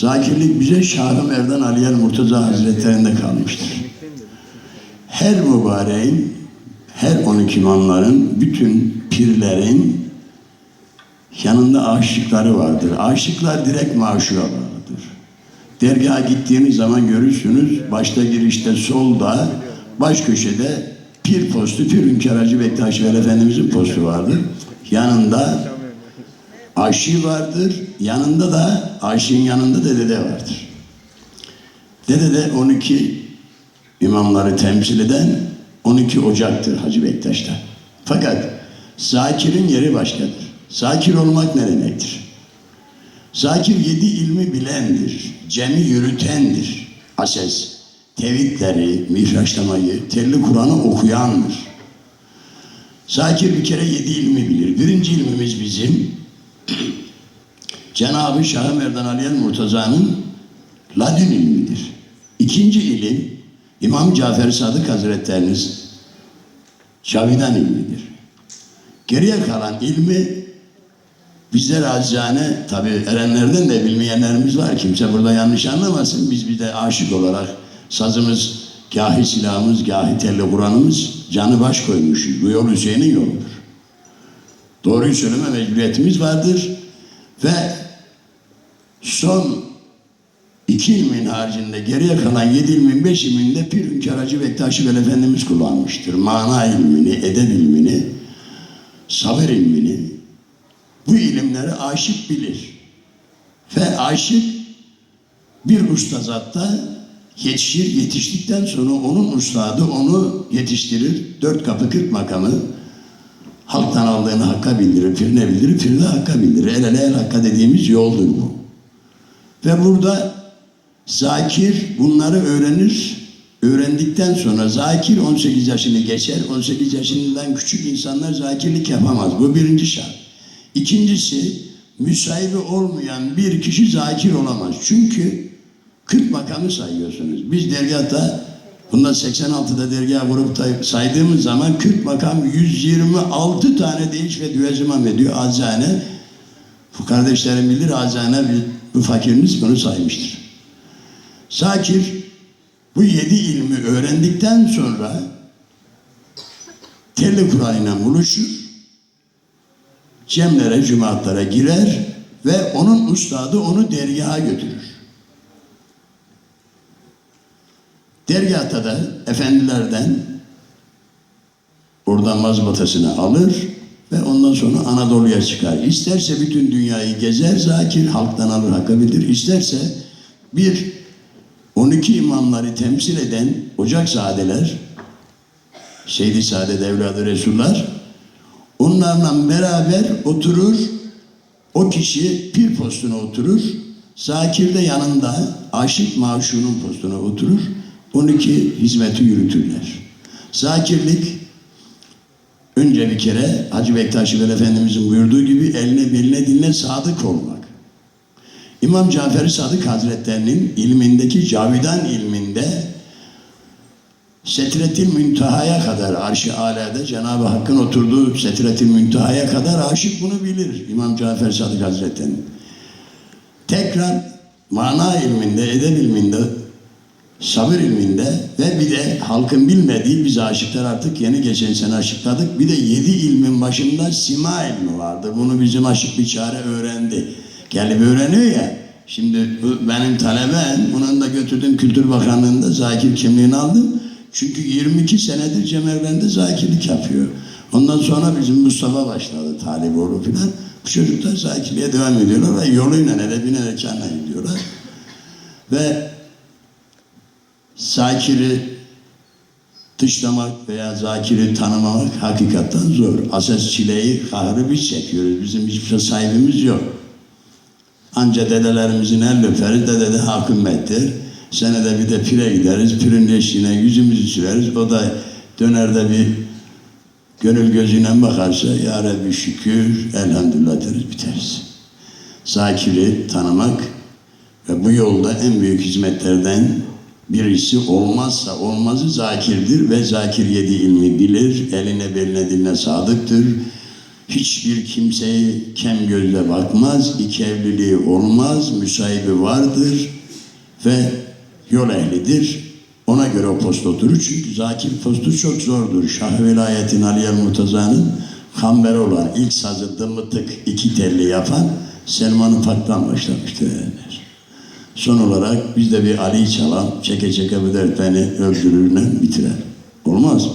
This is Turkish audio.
Zakirlik bize Şah-ı Merdan Aliyer Murtaza Hazretlerinde kalmıştır. Her mübareğin, her 12 imamların, bütün pirlerin yanında aşıkları vardır. Aşıklar direkt maşuğa bağlıdır. Dergaha gittiğiniz zaman görürsünüz, başta girişte solda, baş köşede pir postu, pir Hünkar Hacı Bektaş Efendimizin postu vardır. Yanında aşığı vardır, yanında da aşığın yanında da dede vardır. Dede de 12 imamları temsil eden 12 Ocak'tır Hacı Bektaş'ta. Fakat Zakir'in yeri başkadır. Zakir olmak ne demektir? Zakir yedi ilmi bilendir, cemi yürütendir. Ases, tevhidleri, mihraçlamayı, telli Kur'an'ı okuyandır. Zakir bir kere yedi ilmi bilir. Birinci ilmimiz bizim Cenab-ı Şah Merdan Aliyen Murtaza'nın ladün ilmidir. İkinci ilim İmam Cafer Sadık Hazretleriniz Cavidan ilmidir. Geriye kalan ilmi bizler acizane tabi erenlerden de bilmeyenlerimiz var. Kimse burada yanlış anlamasın. Biz bir de aşık olarak sazımız, gahi silahımız, gahi telli Kur'an'ımız canı baş koymuşuz. Bu yol Hüseyin'in yoludur. Doğruyu söyleme mecburiyetimiz vardır. Ve son iki ilmin haricinde geriye kalan yedi ilmin beş ilminde Pir Hünkar Hacı Bektaşi Efendimiz kullanmıştır. Mana ilmini, edeb ilmini, sabır ilmini bu ilimleri aşık bilir. Ve aşık bir ustazatta yetişir, yetiştikten sonra onun ustadı onu yetiştirir. Dört kapı kırk makamı halktan aldığını hakka bildirir, pirine bildirir, pirine hakka bildirir. El ele el hakka dediğimiz yoldur bu. Ve burada Zakir bunları öğrenir. Öğrendikten sonra Zakir 18 yaşını geçer. 18 yaşından küçük insanlar zakirlik yapamaz. Bu birinci şart. İkincisi müsahibi olmayan bir kişi zakir olamaz. Çünkü 40 makamı sayıyorsunuz. Biz dergahta Bundan 86'da dergah grupta saydığımız zaman 40 makam 126 tane değiş ve düvezimam ediyor azane. Bu kardeşlerim bilir azane bu fakiriniz bunu saymıştır. Zakir bu yedi ilmi öğrendikten sonra telli Kur'an'la buluşur, cemlere, cemaatlara girer ve onun ustadı onu dergaha götürür. Dergahta da efendilerden oradan mazbatasını alır ve ondan sonra Anadolu'ya çıkar. İsterse bütün dünyayı gezer zakir, halktan alır hakkı bilir. İsterse bir 12 imamları temsil eden ocak sadeler, Şeydi Saadet Evladı Resullar, onlarla beraber oturur, o kişi pir postuna oturur, zakir de yanında aşık maşunun postuna oturur, 12 hizmeti yürütürler. Zakirlik önce bir kere Hacı Bektaş Veli Efendimizin buyurduğu gibi eline beline diline sadık olmak. İmam Cafer Sadık Hazretlerinin ilmindeki Cavidan ilminde Setretil Münteha'ya kadar arş-ı alada Cenab-ı Hakk'ın oturduğu Setretil Münteha'ya kadar aşık bunu bilir İmam Cafer Sadık Hazretleri'nin. Tekrar mana ilminde, edeb ilminde sabır ilminde ve bir de halkın bilmediği biz aşıklar artık yeni geçen sene aşıkladık. Bir de yedi ilmin başında sima ilmi vardı. Bunu bizim aşık bir çare öğrendi. Gelip öğreniyor ya. Şimdi benim talebem, bunun da götürdüm Kültür Bakanlığı'nda zakir kimliğini aldım. Çünkü 22 senedir Cemerlen'de zakirlik yapıyor. Ondan sonra bizim Mustafa başladı Taliboğlu filan. Bu çocuklar zakirliğe devam ediyorlar ve yoluyla edebine erkanla gidiyorlar. Ve Zakiri dışlamak veya zakiri tanımamak hakikaten zor. Asas çileyi, kahrı biz çekiyoruz. Bizim hiçbir şey sahibimiz yok. Anca dedelerimizin el öperiz, dede de hakimiyettir. Senede bir de pire gideriz, pirin eşiğine yüzümüzü süreriz. O da dönerde bir gönül gözüyle bakarsa, Ya Rabbi şükür, elhamdülillah deriz, biteriz. Zakiri tanımak ve bu yolda en büyük hizmetlerden birisi olmazsa olmazı zakirdir ve zakir yedi ilmi bilir, eline beline diline sadıktır. Hiçbir kimseyi kem gözle bakmaz, iki evliliği olmaz, müsahibi vardır ve yol ehlidir. Ona göre o post oturur. Çünkü zakir postu çok zordur. Şah velayetin Aliye Murtaza'nın kamberi olan ilk sazı dımıtık iki telli yapan Selman Ufak'tan başlamıştır. derler. Son olarak biz de bir Ali çalan çeke çeke bu dertlerini öldürürle bitirer. Olmaz mı?